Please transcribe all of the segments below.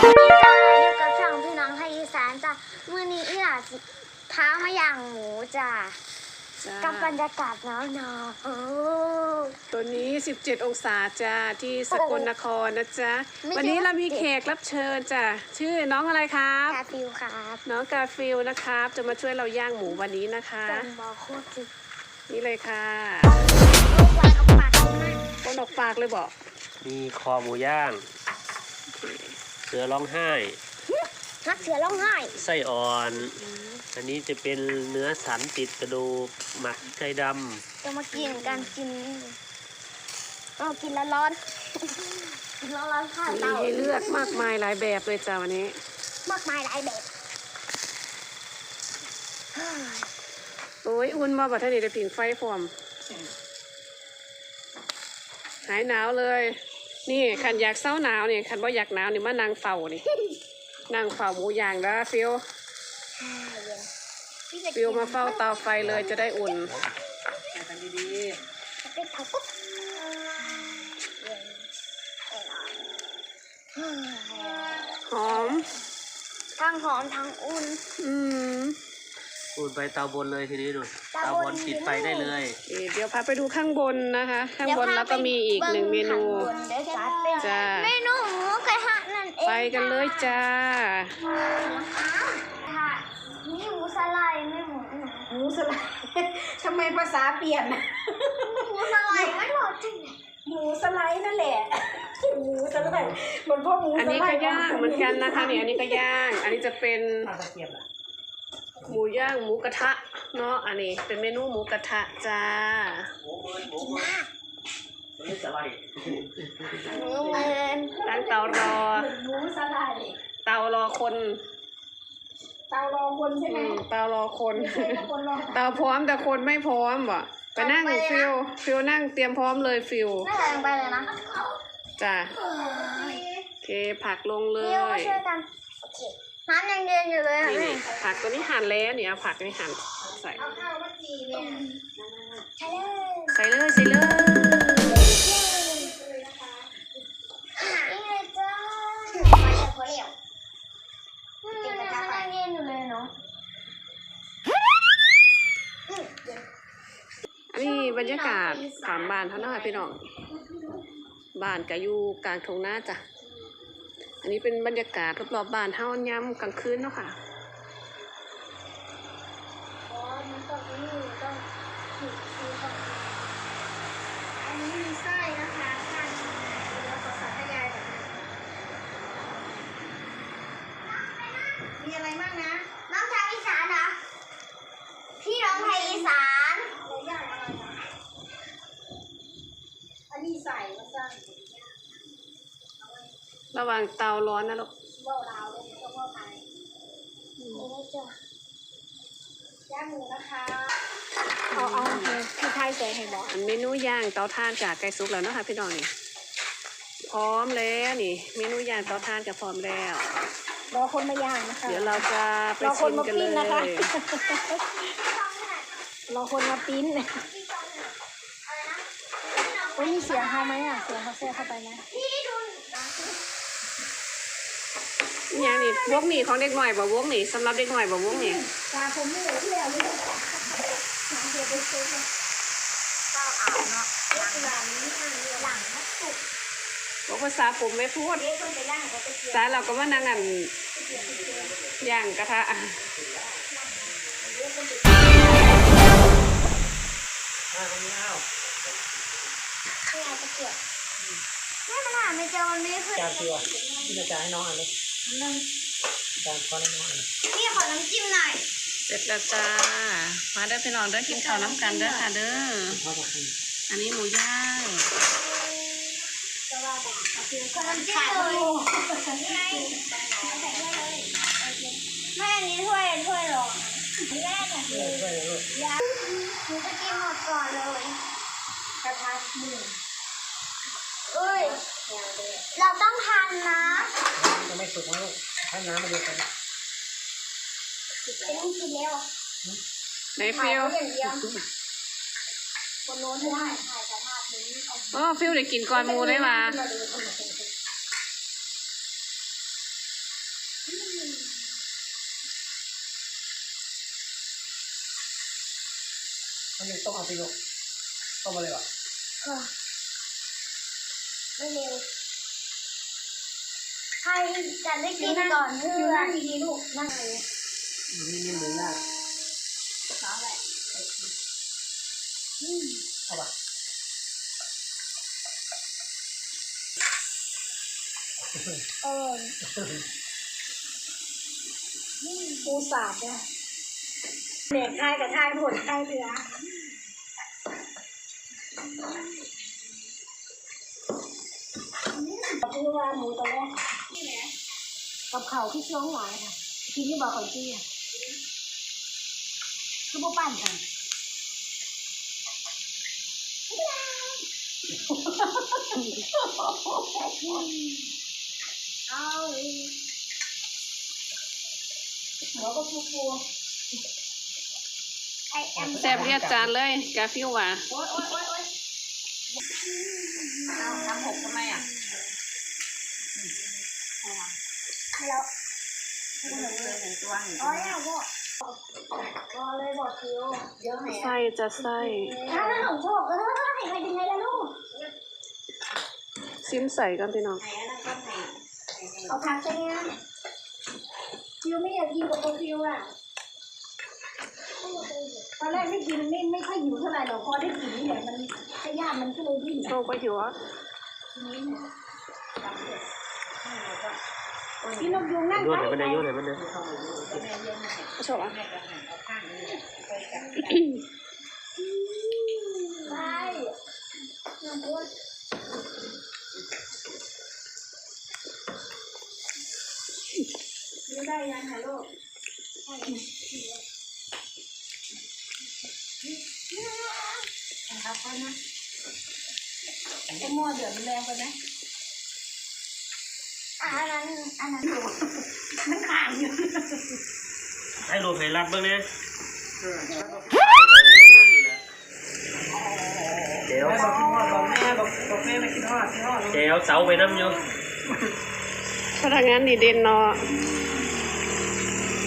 อยู่กับช่องพี่น้องไทยอีสานจ้ะมื้อนี้อีหลาสิพามาย่างหมูจ้ะจ้ากับบรรยากาศหนาวหนาวๆโอ้ ตัวนี้ 17 องศาจ้าที่สกลนครนะจ๊ะไม่ใช่วันนี้เรามีแขกรับเชิญจ้ะชื่อน้องอะไรครับ กาฟิวครับน้องกาฟิลนะครับ จะมาช่วยเราย่างหมูวันนี้นะคะส่งบอโคตรจินี่เลยค่ะลูกวางเอาปากมากต้นออกปากเลยบอกมีคอหมูย่างเสือร้องไห้นักเสือร้องไห้ ไส้อ่อน อันนี้จะเป็นเนื้อสันติดกระดูกหมักไก่ดจะมากินกันกินเอากินแล้วร้อนกินแล้วร้อนข้าวมีเตาให้เลือกมากมายหลายแบบเลยจ้าวันนี้ มากมายหลายแบบโอ้ยอุ่นมาบัดท่านี่ได้ผิงไฟฟอม หายหนาวเลย นี่ขันอยากเศร้าหนาวนี่ขันว่าอยากหนาวนี่มานางเฝ้านี่นางเฝ้าหมูย่างแล้วฟิลพี่จะฟิลมาเฝ้าเตาไฟเลยจะได้อุ่นเป็นเผาปุ๊บหอม ทั้งหอมทั้งอุ่น อืมำปูนไปเตาบนเลยทีนี้ดูเตาเตาบบนนปิดไฟได้เลยเอ่อเดี๋ยวพาไปดูข้างบนนะคะ ข้างบนแล้วก็มีอีกหนึ่งเมนู จ้า เมนูหมูกระทะนั่นเองไปกันเลยจ้าค่ะนี่หมูสไลด์ไม่หมูหนูหมูสไลด์ทำไมภาษาเปลี่ยนนะหมูสไลด์ไม่หมดจริงหมูสไลด์นั่นแหละหมูสไลด์เหมือนพวกหมูสไลด์อันนี้ก็ย่างเหมือนกันนะคะเนี่ยอันนี้ก็ย่าง อันนี้จะเป็น หมูย่างหมูกระทะเนาะอันนี้เป็นเมนูหมูกระทะจ้านี่สไลด์หมูเหมือนตั้งเตารอหมูสไลด์เตารอคนเตารอคนใช่ไหมอืมเตารอคนไม่ใช่ว่าคนรอเตาพร้อมแต่คนไม่พร้อมว่ะไปนั่งฟิลฟิลนั่งเตรียมพร้อมเลยฟิลไม่ใส่ลงไปเลยนะจ้าโอเคผักลงเลเดี๋ยวมายช่วยกันโอเค น้ำยังเย็นอยู่เลยอะนี่แม่นี่ผักตัวนี้หั่นแล้วเนี่ยเอาผักนี่หั่นใส่เอาข้าวมาจีเนี่ยใช่เลยใส่เลยใส่เลยนี่เลยจ้าพอแล้วพอแล้วอืมมันยังเย็นอยู่เลยเนาะอันนี้บรรยากาศถามบ้านท่านนะคะพี่น้องบ้านก็อยู่กลางทงหน้าจ้ะ อันนี้เป็นบรรยากาศรอบๆบ้านเฮาย่ำกลางคืนเนาะค่ะอ๋อมันต้องนี่ต้องขีดขีดก่อนอันนี้มีไส้นะคะไส้แล้วก็สาธยายแบบนี้มีอะไรบ้างนะ น้องชายอีสานเหรอ พี่น้องไทยอีสานหมูย่างอะไรนะอันนี้ใส่มาสั่ง ระหว่างเตาร้อนนะลูกเบ้าลาวเลยต้องเบ้าไทยนี่จ้ะย่างหมูนะคะเอาเอาพี่ไทยใส่ให้บอกอันเมนูย่างเตาถ่านจากไก่ซุกแล้วเนาะค่ะพี่น้องนี่พร้อมแล้วนี่ เมนูย่างเตาถ่านก็พร้อมแล้วรอคนมาย่างนะคะ เดี๋ยวเราจะไปรอคชินมมากันปิ้เลนนะคะยรอคนมาปิ้นโอ้ยมีเสียงเขาไหมอะเสียงเขาแทรกเข้าไปไหม อย่างนี้วกนี่ของเด็กหน่อยบ่วกนี่สำหรับเด็กหน่อยบ่วกนี่ตาผมไม่เหลือที่แล้วเลยก็เอาเนาะหลังหลังมันสุกบอกภาษาผมไม่พูดสาเราก็มานั่งอันย่างกระทะข้างในตะเกียบแม่มันหานไม่เจอมันไม่ขึ้นจานตัวที่จะจ่ายให้น้องอันเลย นี้จานขอให้น้องอันนี้พี่ขอน้ำจิ้มหน่อยเสร็จแล้วจ้า มาเด้อพี่น้องเด้อกินข้าวน้ำกันเด้อค่ะเด้อพ่อบอกให้อันนี้หมูย่างขอน้ำจิ้มเลยไม่อันนี้ถ้วยถ้วยหรอกแรกอะคือยาหนูจะกินหมดก่อนเลยกระทะหนึ่งเอ้ย เราต้องทันนะยัไม่สุกแล้วให้น้ำมาเดียวกันเป็นกินแล้วไหนฟิวโอ้นไม่ดี๋อฟิวได้กินก่อนมูได้มาอันนี้ต้องเอาไปลงต้องมาเลยวะ ไม่เร็วให้กันได้กินก่อนเพื่อนดีลูกนั่งเลยนี่นี่หมูย่างเอาแหละเอาปะเออปูสาดเนี่ยเด็กทายกับทายผลทายเรือ คือว่าหมูตัวแรกกับเขาที่ช่วงหลายค่ะทีนี้บอกเขาจี้อะคือพวกปั้นกันเอาหัวก็ฟูฟูไอแอมแซ่บเรียดจานเลย กาฟิวว่าโอ๊ยโอ๊ยโอ๊ยโอ๊ยเอาทำหกทำไมอะให้ แล้วเลยหนึ่งตัวหนึ่งอ๋อเนี่ยพ่อพอเลยบอกคิวเยอะไหมไส้จะไส้ถ้าของโชคเอ้ยไปยังไงล่ะลูก ซิมใส่กันพี่น้องไหนอันนั้นก็ไหนเอาผักใช่ไหมคิวไม่อยากกินกับโปรคิวอะตอนแรกไม่กินไม่ไม่ค่อยหิวเท่าไหร่หรอกพอได้กินนี่แหละมันขยามันก็เลยดิ้นโตไปหิวอะ พี่นกยุงนั่งโยนไหนมันเนี่ยโยนไหนมันเนี่ยชอบอะใช่น้ำอ้วนไม่ได้ยังค่ะลูกเอาไปนะไอ้หม้อเดือดมันแรงไปไหม อะอันนั้นอันนั้นมันขาดอยู่ให้โลไฮรัดบ้างเนี่ยเดี๋ยวบอกกินทอดบอกแม่บอกบอกแม่มากินทอดกินทอดเดี๋ยวเสาไปน้ำอยู่พนักงานดีเด่นเนาะ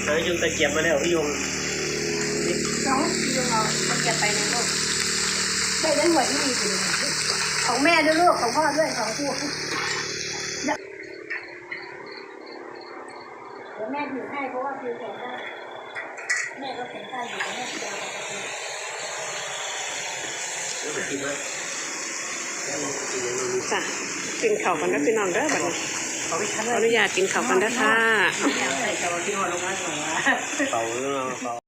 เฮ้ยยุงตะเกียบมาแล้วพี่ยงน้องยุงเอาเอาเก็บไปในลูกได้ได้หวยที่ดีจริงของแม่ด้วยลูกของพ่อด้วยของคู่ ดี๋ยวแม่ถือให้เพราะว่าคือแขนได้แม่ก็แขนได้อยู่แต่แม่จะเอาไปแล้วไปกินไหมแล้วลองกินยังไงจ้ะกินข่ากันเด้อพี่น้องเด้อบัดนี้ขาไปชั้นขเลออนุญาตกินข่ากันเด้อค่ะเจ้าที่ทอดลงมาหน่อยว่าเรื่องเป่า